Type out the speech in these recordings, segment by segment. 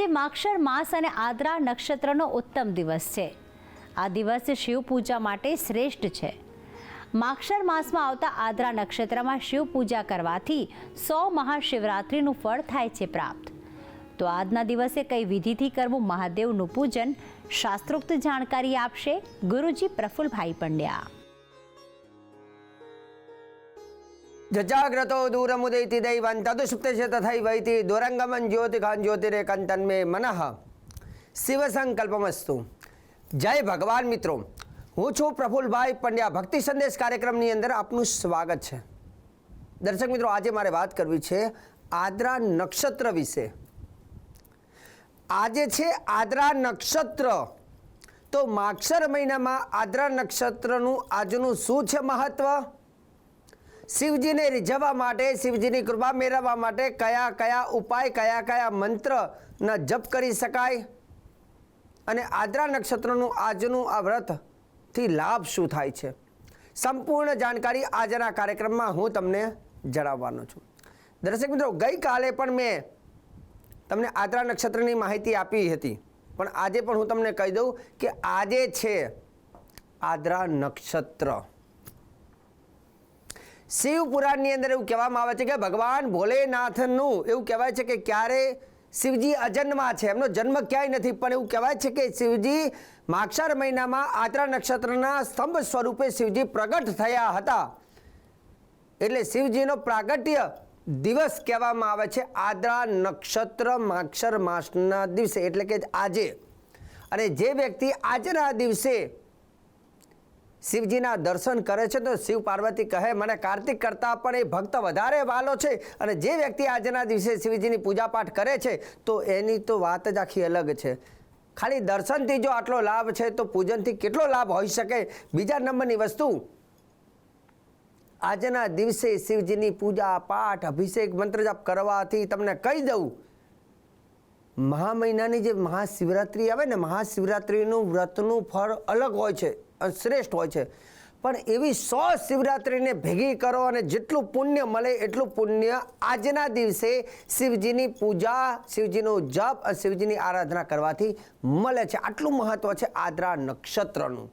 આજે માક્ષર માસ અને આદ્રા નક્ષત્રનો ઉત્તમ દિવસ છે. આ દિવસ શિવ પૂજા માટે શ્રેષ્ઠ છે. માક્ષર માસમાં આવતા આદ્રા નક્ષત્રમાં શિવ પૂજા કરવાથી સો મહાશિવરાત્રિનું ફળ થાય છે પ્રાપ્ત. તો આજના દિવસે કઈ વિધિથી કરવું મહાદેવનું પૂજન? શાસ્ત્રોક્ત જાણકારી આપશે ગુરુજી પ્રફુલભાઈ પંડ્યા. જજાગ્રતો દૂરમુદૈતિ દૈવં તદુષુપ્તશે તથૈવૈતિ દુરંગમન જ્યોતિકાન જ્યોતિરેકંતન્મે મનઃ શિવ સંકલ્પમસ્તુ જય ભગવાન મિત્રો હું છું પ્રફુલભાઈ પંડ્યા. ભક્તિ સંદેશ કાર્યક્રમની અંદર આપનું સ્વાગત છે. દર્શક મિત્રો, આજે મારે વાત કરવી છે આદ્રા નક્ષત્ર વિશે. આજે છે આદ્રા નક્ષત્ર. તો માક્ષર મહિનામાં આદ્રા નક્ષત્રનું આજનું શું છે મહત્વ? શિવજીને રીઝવવા માટે, શિવજીની કૃપા મેળવવા માટે કયા કયા ઉપાય, કયા કયા મંત્રના જપ કરી શકાય? અને આદ્રા નક્ષત્રનું આજનું આ વ્રતથી લાભ શું થાય છે? સંપૂર્ણ જાણકારી આજના કાર્યક્રમમાં હું તમને જણાવવાનો છું. દર્શક મિત્રો, ગઈકાલે પણ મેં તમને આદ્રા નક્ષત્રની માહિતી આપી હતી. પણ આજે પણ હું તમને કહી દઉં કે આજે છે આદ્રા નક્ષત્ર. શિવ પુરાણની અંદર એવું કહેવામાં આવે છે કે ભગવાન ભોલેનાથનું એવું કહેવાય છે કે ક્યારે શિવજી અજન્મા છે. એમનો જન્મ ક્યાંય નથી, પણ એવું કહેવાય છે કે શિવજી માક્ષર મહિનામાં આદ્રા નક્ષત્રના સ્તંભ સ્વરૂપે શિવજી પ્રગટ થયા હતા. એટલે શિવજીનો પ્રાગટ્ય દિવસ કહેવામાં આવે છે આદ્રા નક્ષત્ર માક્ષર માસના દિવસે, એટલે કે આજે. અને જે વ્યક્તિ આજના દિવસે શિવજીના દર્શન કરે છે તો શિવ પાર્વતી કહે, મને કાર્તિક કરતાં પણ એ ભક્ત વધારે વાલો છે અને જે વ્યક્તિ આજના દિવસે શિવજીની પૂજાપાઠ કરે છે તો એની તો વાત જ આખી અલગ છે. ખાલી દર્શનથી જો આટલો લાભ છે તો પૂજનથી કેટલો લાભ હોઈ શકે? બીજા નંબરની વસ્તુ, આજના દિવસે શિવજીની પૂજા પાઠ અભિષેક મંત્ર જાપ કરવાથી તમને કહી દઉં મહા મહિનાની જે મહાશિવરાત્રિ આવે ને, મહાશિવરાત્રિનું વ્રતનું ફળ અલગ હોય છે. શ્રેષ્ઠ હોય છે. પણ એવી સો શિવરાત્રિને ભેગી કરો અને જેટલું પુણ્ય મળે એટલું પુણ્ય આજના દિવસે શિવજીની પૂજા, શિવજીનું જપ અને શિવજીની આરાધના કરવાથી મળે છે. આટલું મહત્ત્વ છે આદ્રા નક્ષત્રનું.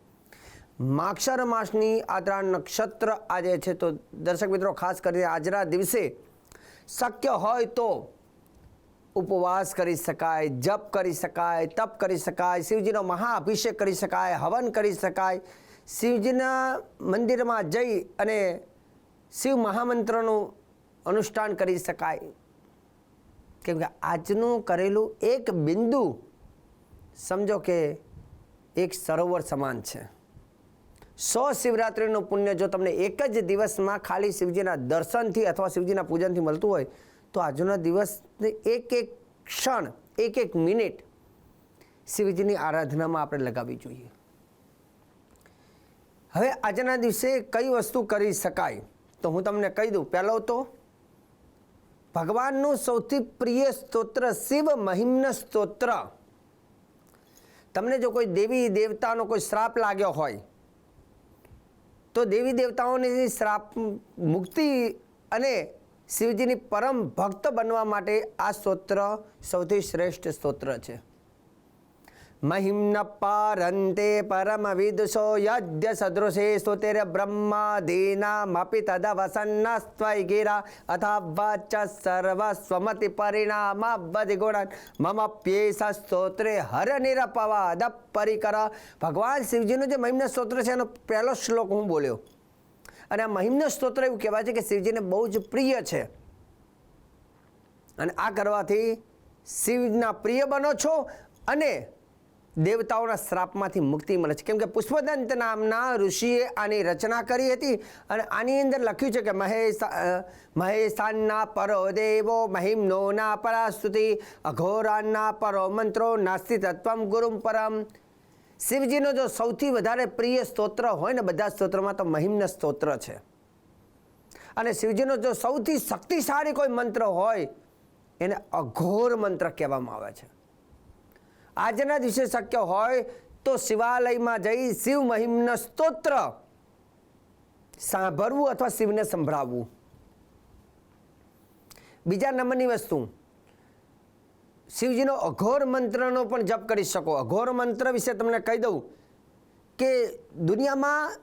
માક્ષર માસની આદ્રા નક્ષત્ર આજે છે તો દર્શક મિત્રો ખાસ કરીને આજના દિવસે શક્ય હોય તો ઉપવાસ કરી શકાય, જપ કરી શકાય, તપ કરી શકાય, શિવજીનો મહાઅભિષેક કરી શકાય, હવન કરી શકાય. શિવજીના મંદિરમાં જઈ અને શિવ મહામંત્રનું અનુષ્ઠાન કરી શકાય. કેમ કે આજનું કરેલું એક બિંદુ સમજો કે એક સરોવર સમાન છે. સો શિવરાત્રિનું પુણ્ય જો તમને એક જ દિવસમાં ખાલી શિવજીના દર્શનથી અથવા શિવજીના પૂજનથી મળતું હોય તો આજનો દિવસ એક એક ક્ષણ, એક એક મિનિટ શિવજીની આરાધનામાં આપણે લગાવવી જોઈએ. હવે આજના દિવસે કઈ વસ્તુ કરી શકાય? તો હું તમને કહી દઉં, પહેલો તો ભગવાનનું સૌથી પ્રિય સ્તોત્ર શિવ મહિમ્ન સ્તોત્ર. તમને જો કોઈ દેવી દેવતાનો કોઈ શ્રાપ લાગ્યો હોય, તો દેવી દેવતાઓની શ્રાપ, મુક્તિ અને શિવજીની પરમ ભક્ત બનવા માટે આ સ્તોત્ર સૌથી શ્રેષ્ઠ સ્તોત્ર છે. મહિમ્ન પારંતે પરમ વિદુષો યજ્ઞ સદૃશે સ્તુતિર બ્રહ્માદીનામપી તદ વસન્નસ્ત્વય ગિરા અથા વાચ સર્વ સ્વમતિ પરિણામાબધિ ગુણ મમ પ્યેષ સ્તોત્રે હર નિરપવાદ પરિકર. ભગવાન શિવજીનું જે મહિમ્ન સ્તોત્ર છે એનો પહેલો શ્લોક હું બોલ્યો. અને આ મહિમ્ન સ્તોત્ર એવું કહેવાય છે કે શિવજીને બહુ જ પ્રિય છે. અને આ કરવાથી શિવના પ્રિય બનો છો અને દેવતાઓના શ્રાપમાંથી મુક્તિ મળે છે. કેમ કે પુષ્પદંત નામના ઋષિએ આની રચના કરી હતી અને આની અંદર લખ્યું છે કે મહેશ મહેશાનના પરો દેવો, મહિમ્નો ના પરાસ્તુતિ અઘોરાના પરો મંત્રો નાસ્તિ તત્વમ ગુરુમ પરમ શિવજીનો જો સૌથી વધારે પ્રિય સ્તોત્ર હોય ને, બધા સ્તોત્રમાં તો મહિમ્ન સ્તોત્ર છે. અને શિવજીનો જો સૌથી શક્તિશાળી કોઈ મંત્ર હોય, એને અઘોર મંત્ર કહેવામાં આવે છે. આજના દિવસે શક્ય હોય તો શિવાલયમાં જઈ શિવ મહિમ્ન સ્તોત્ર સાંભળવું અથવા શિવને સંભળાવવું. બીજા નંબરની વસ્તુ શિવજીનો અઘોર મંત્રનો પણ જપ કરી શકો. અઘોર મંત્ર વિશે તમને કહી દઉં કે દુનિયામાં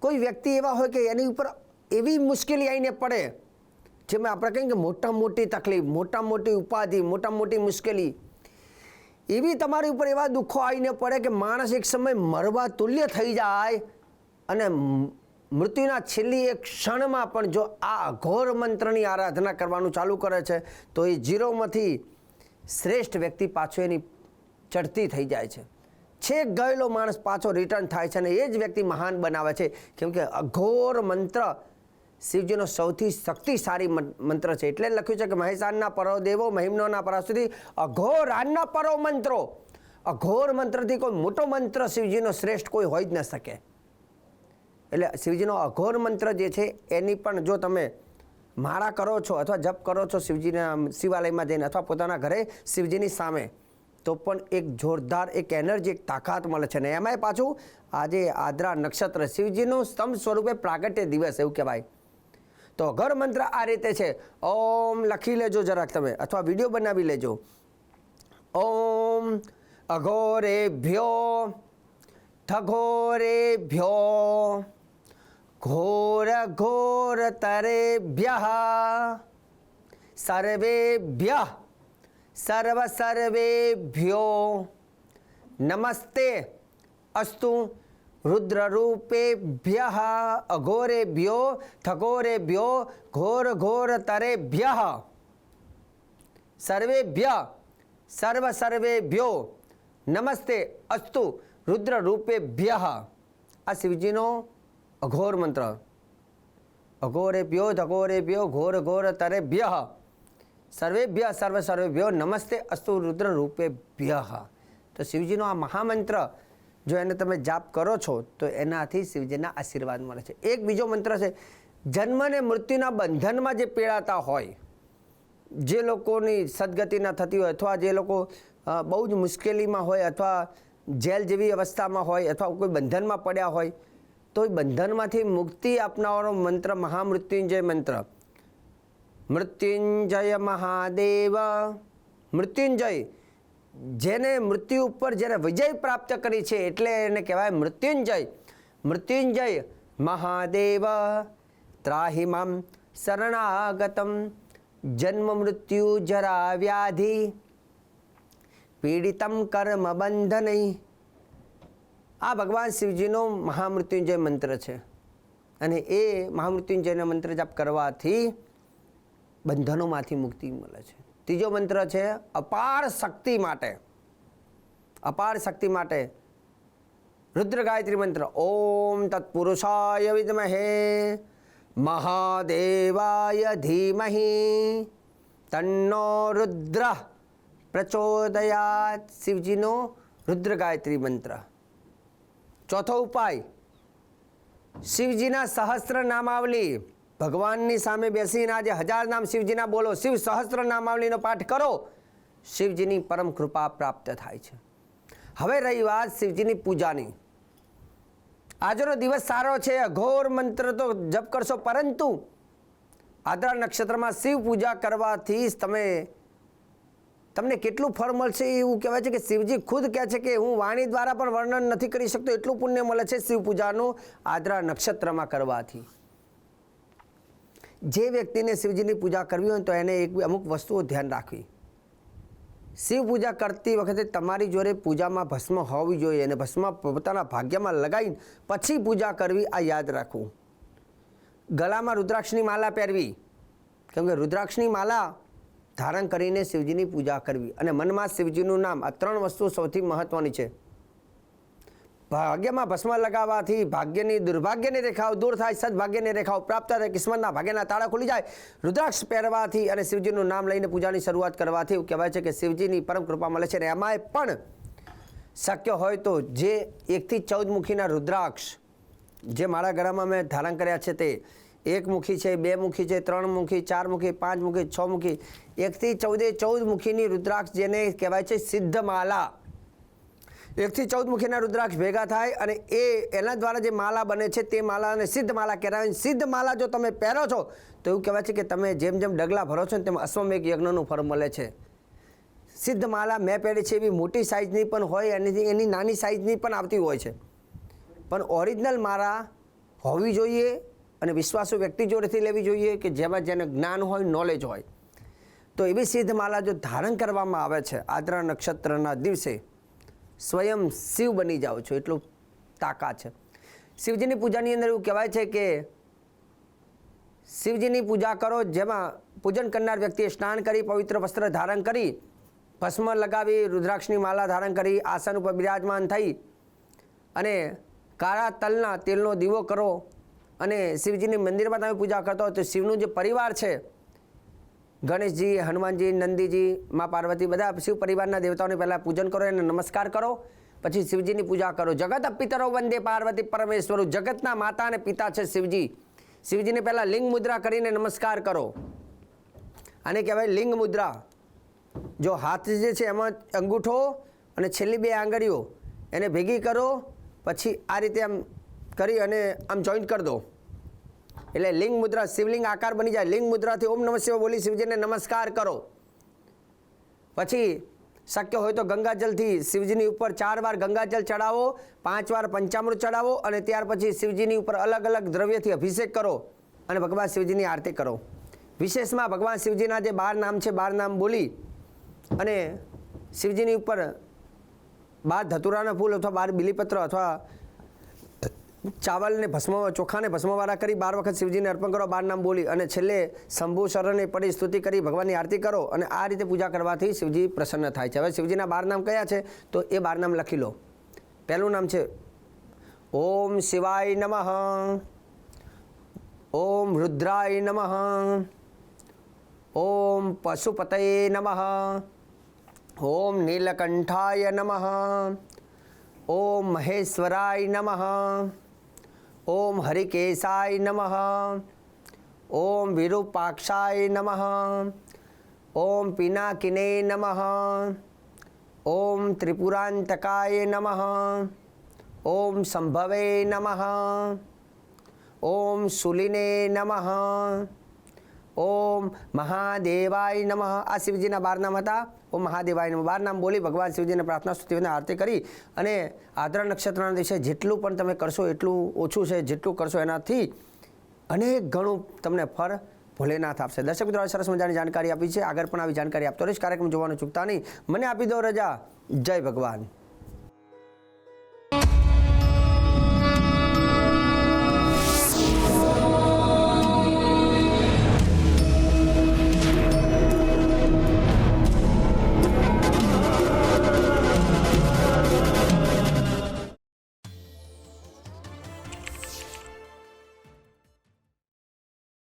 કોઈ વ્યક્તિ એવા હોય કે એની ઉપર એવી મુશ્કેલી આવીને પડે, જેમાં આપણે કહીએ કે મોટા મોટી તકલીફ, મોટા મોટી ઉપાધિ, મોટા મોટી મુશ્કેલી, એવી તમારી ઉપર એવા દુઃખો આવીને પડે કે માણસ એક સમય મરવા તુલ્ય થઈ જાય અને મૃત્યુના છેલ્લી એક ક્ષણમાં પણ જો આ અઘોર મંત્રની આરાધના કરવાનું ચાલુ કરે છે, તો એ જીરોમાંથી શ્રેષ્ઠ વ્યક્તિ પાછો એની ચડતી થઈ જાય છે. છેક ગયેલો માણસ પાછો રિટર્ન થાય છે અને એ જ વ્યક્તિ મહાન બનાવે છે. કેમ કે અઘોર મંત્ર શિવજીનો સૌથી શક્તિશાળી મંત્ર છે. એટલે લખ્યું છે કે મહેશાનના પરો દેવો, મહિમ્નોના સુધી અઘોર આનના પરો મંત્રો. અઘોર મંત્રથી કોઈ મોટો મંત્ર શિવજીનો શ્રેષ્ઠ કોઈ હોઈ જ ન શકે. એટલે શિવજીનો અઘોર મંત્ર જે છે, એની પણ જો તમે માળા કરો છો અથવા જપ કરો છો શિવજીના શિવાલયમાં જઈને અથવા પોતાના ઘરે શિવજીની સામે, તો પણ એક જોરદાર, એક એનર્જી, એક તાકાત મળે છે. ને એમાંય પાછું આજે આદ્રા નક્ષત્ર શિવજીનું સ્તંભ સ્વરૂપે પ્રાગટ્ય દિવસ એવું કહેવાય. તો ઘર મંત્ર આ રીતે છે. ઓમ લખી લેજો જરાક તમે અથવા વીડિયો બનાવી લેજો. ઓમ અઘોરેભ્યો, ઠઘોરેભ્યો. ઘોર ઘોર તરેભ્ય સર્વેભ્ય સર્વ સર્વેભ્યો નમસ્તે અસ્તુ રુદ્રરૂપેભ્ય અઘોરેભ્યો ઠગોરેભ્યો ઘોર ઘોર તરેભ્ય સર્વેભ્ય સર્વ સર્વેભ્યો નમસ્તે અસ્તુ રુદ્ર રૂપેભ્ય આ મંત્ર અઘોરે પ્યો ધઘોરે પ્યો ઘોર ઘોર તરેભ્ય સર્વેભ્ય સર્વ સર્વેભ્યો નમસ્તે અસ્તુ રુદ્ર રૂપે ભ્ય તો શિવજીનો આ મહામંત્ર જો એને તમે જાપ કરો છો તો એનાથી શિવજીના આશીર્વાદ મળે છે એક બીજો મંત્ર છે જન્મ અને મૃત્યુના બંધનમાં જે પીડાતા હોય જે લોકોની સદગતિ ન થતી હોય અથવા જે લોકો બહુ જ મુશ્કેલીમાં હોય અથવા જેલ જેવી અવસ્થામાં હોય અથવા કોઈ બંધનમાં પડ્યા હોય તો બંધનમાંથી મુક્તિ આપનારો મંત્ર મહામૃત્યુંજય મંત્ર. મૃત્યુંજય મહાદેવ. મૃત્યુંજય જેને મૃત્યુ ઉપર જેને વિજય પ્રાપ્ત કરી છે એટલે એને કહેવાય મૃત્યુંજય. મૃત્યુંજય મહાદેવ. ત્રાહિમામ શરણાગતમ. જન્મ મૃત્યુ જરા વ્યાધિ. પીડિતમ કર્મ બંધનૈ. આ ભગવાન શિવજીનો મહામૃત્યુંજય મંત્ર છે. અને એ મહામૃત્યુંજયના મંત્ર જાપ કરવાથી બંધનોમાંથી મુક્તિ મળે છે. ત્રીજો મંત્ર છે, અપાર શક્તિ માટે. અપાર શક્તિ માટે રુદ્ર ગાયત્રી મંત્ર, ઓમ તત્પુરુષાય વિદ્મહે, મહાદેવાય ધીમહિ, તન્નો રુદ્ર. પ્રચોદયાત શિવજીનો રુદ્ર ગાયત્રી મંત્ર. ચોથો ઉપાય. શિવજીના સહસ્ત્ર નામાવલી. ભગવાનની સામે બેસીને આજે હજાર નામ શિવજીના બોલો. શિવ સહસ્ત્ર નામાવલીનો પાઠ કરો. શિવજીની પરમ કૃપા પ્રાપ્ત થાય છે. હવે રહી વાત શિવજીની પૂજાની. આજનો દિવસ સારો છે, અઘોર મંત્ર તો જપ કરશો, પરંતુ આદરા નક્ષત્રમાં શિવ પૂજા કરવાથી તમે તમને કેટલું ફળ મળશે એવું કહેવાય છે કે શિવજી ખુદ કહે છે કે હું વાણી દ્વારા પણ વર્ણન નથી કરી શકતો, એટલું પુણ્ય મળે છે શિવ પૂજાનું આદરા નક્ષત્રમાં કરવાથી. જે વ્યક્તિને શિવજીની પૂજા કરવી હોય તો એને એક અમુક વસ્તુઓ ધ્યાન રાખવી. શિવ પૂજા કરતી વખતે તમારી જોડે પૂજામાં ભસ્મ હોવી જોઈએ અને ભસ્મ પોતાના ભાગ્યમાં લગાવીને પછી પૂજા કરવી આ યાદ રાખવું. ગળામાં રુદ્રાક્ષની માલા પહેરવી. કેમ કે રુદ્રાક્ષની માલા ધારણ કરીને શિવજીની પૂજા કરવી અને મનમાં શિવજીનું નામ આ ત્રણ વસ્તુ સૌથી મહત્વની છે. ભાગ્યમાં ભસ્મ લગાવવાથી ભાગ્યની દુર્ભાગ્યની રેખાઓ દૂર થાય, સદભાગ્યની રેખાઓ પ્રાપ્ત થાય, કિસ્મતના ભાગ્યના તાળા ખુલી જાય, રુદ્રાક્ષ પહેરવાથી અને શિવજીનું નામ લઈને પૂજાની શરૂઆત કરવાથી એવું કહેવાય છે કે શિવજીની પરમ કૃપા મળે છે અને એમાંય પણ શક્ય હોય તો જે એકથી ચૌદ મુખીના રુદ્રાક્ષ જે મારા ગળામાં મેં ધારણ કર્યા છે તે એક મુખી છે, બે મુખી છે, ત્રણ મુખી, ચાર મુખી, પાંચ મુખી, છ મુખી. એકથી ચૌદે ચૌદ મુખીની રુદ્રાક્ષ જેને કહેવાય છે સિદ્ધમાલા. એકથી ચૌદ મુખીના રુદ્રાક્ષ ભેગા થાય અને એ એના દ્વારા જે માલા બને છે તે માલાને સિદ્ધ માલા કહેવાય. સિદ્ધ માલા જો તમે પહેરો છો, તો એવું કહેવાય છે કે તમે જેમ જેમ ડગલા ભરો છો ને તેમ અશ્વમેઘ યજ્ઞનું ફળ મળે છે. સિદ્ધ માલા મેં પહેરી છે એવી મોટી સાઇઝની પણ હોય અને એની નાની સાઇઝની પણ આવતી હોય છે. પણ ઓરિજિનલ માળા હોવી જોઈએ અને વિશ્વાસુ વ્યક્તિ જોડેથી લેવી જોઈએ કે જેમાં જેને જ્ઞાન હોય નોલેજ હોય. તો એવી સિદ્ધ માલા જો ધારણ કરવામાં આવે છે, આદ્રા નક્ષત્રના દિવસે, સ્વયં શિવ બની જાઓ છો, એટલું તાકાત છે. શિવજીની પૂજાની અંદર એવું કહેવાય છે કે શિવજીની પૂજા કરો, જેમાં પૂજન કરનાર વ્યક્તિએ સ્નાન કરી, પવિત્ર વસ્ત્ર ધારણ કરી, ભસ્મ લગાવી, રુદ્રાક્ષની માલા ધારણ કરી, આસન ઉપર બિરાજમાન થઈ અને કાળા તલના તેલનો દીવો કરો અને શિવજીની મંદિરમાં તમે પૂજા કરતો હોય તો શિવનું જે પરિવાર છે, ગણેશજી, હનુમાનજી, નંદીજી, મા પાર્વતી, બધા શિવ પરિવારના દેવતાઓને પહેલાં પૂજન કરો અને નમસ્કાર કરો, પછી શિવજીની પૂજા કરો. જગત પિતરો વંદે પાર્વતી પરમેશ્વરો. જગતના માતા અને પિતા છે શિવજી. શિવજીને પહેલાં લિંગ મુદ્રા કરીને નમસ્કાર કરો. આને કહેવાય લિંગ મુદ્રા. જો હાથ જે છે એમાં અંગૂઠો અને છેલ્લી બે આંગળીઓ એને ભેગી કરો, પછી આ રીતે આમ કરી અને આમ જોઈન્ટ કરી દો. એટલે લિંગ મુદ્રા શિવલિંગ આકાર બની જાય. લિંગ મુદ્રાથી ઓમ નમઃ શિવાય બોલી શિવજીને નમસ્કાર કરો. પછી શક્ય હોય તો ગંગાજલથી શિવજીની ઉપર ચાર વાર ગંગાજલ ચડાવો, પાંચ વાર પંચામૃત ચડાવો અને ત્યાર પછી શિવજીની ઉપર અલગ અલગ દ્રવ્યથી અભિષેક કરો અને ભગવાન શિવજીની આરતી કરો. વિશેષમાં ભગવાન શિવજીના જે બાર નામ છે, બાર નામ બોલી અને શિવજીની ઉપર બાર ધતુરાના ફૂલ અથવા બાર બિલીપત્ર અથવા ચાવલને ભસ્મ ચોખાને ભસ્મવાળા કરી બાર વખત શિવજીને અર્પણ કરો, બાર નામ બોલી અને છેલ્લે શંભુ શરણે પડી સ્તુતિ કરી, ભગવાનની આરતી કરો અને આ રીતે પૂજા કરવાથી શિવજી પ્રસન્ન થાય છે. હવે શિવજીના બાર નામ કયા છે? તો એ બાર નામ લખી લો. પહેલું નામ છે, ઓમ શિવાય નમઃ, ઓમ રુદ્રાય નમઃ, ઓમ પશુપતયે નમઃ, ઓમ નીલકંઠાય નમઃ, ઓમ મહેશ્વરાય નમઃ ઓમ હરિકેશાય નમઃ. ઓમ વિરૂપાક્ષાય નમઃ. ઓમ પિનાકિને નમઃ. ઓમ ત્રિપુરાંતકાય નમઃ. ઓમ સંભવે નમઃ. ઓમ સુલિને નમઃ. ઓમ મહાદેવાય નમઃ. આ શિવજીના બાર નામ હતા. ઓમ મહાદેવાય નમઃ. બાર નામ બોલી ભગવાન શિવજીને પ્રાર્થના સ્તુતિને આરતી કરી અને આદ્રા નક્ષત્રના દિવસે જેટલું પણ તમે કરશો એટલું ઓછું છે, જેટલું કરશો એનાથી અનેક ઘણું તમને ફળ ભોલેનાથ આપશે. દર્શક મિત્રો સરસ મજાની જાણકારી આપી છે. આગળ પણ આવી જાણકારી આપતો રહીશ. કાર્યક્રમ જોવાનું ચૂકતા નહીં. મને આપી દો રજા. જય ભગવાન.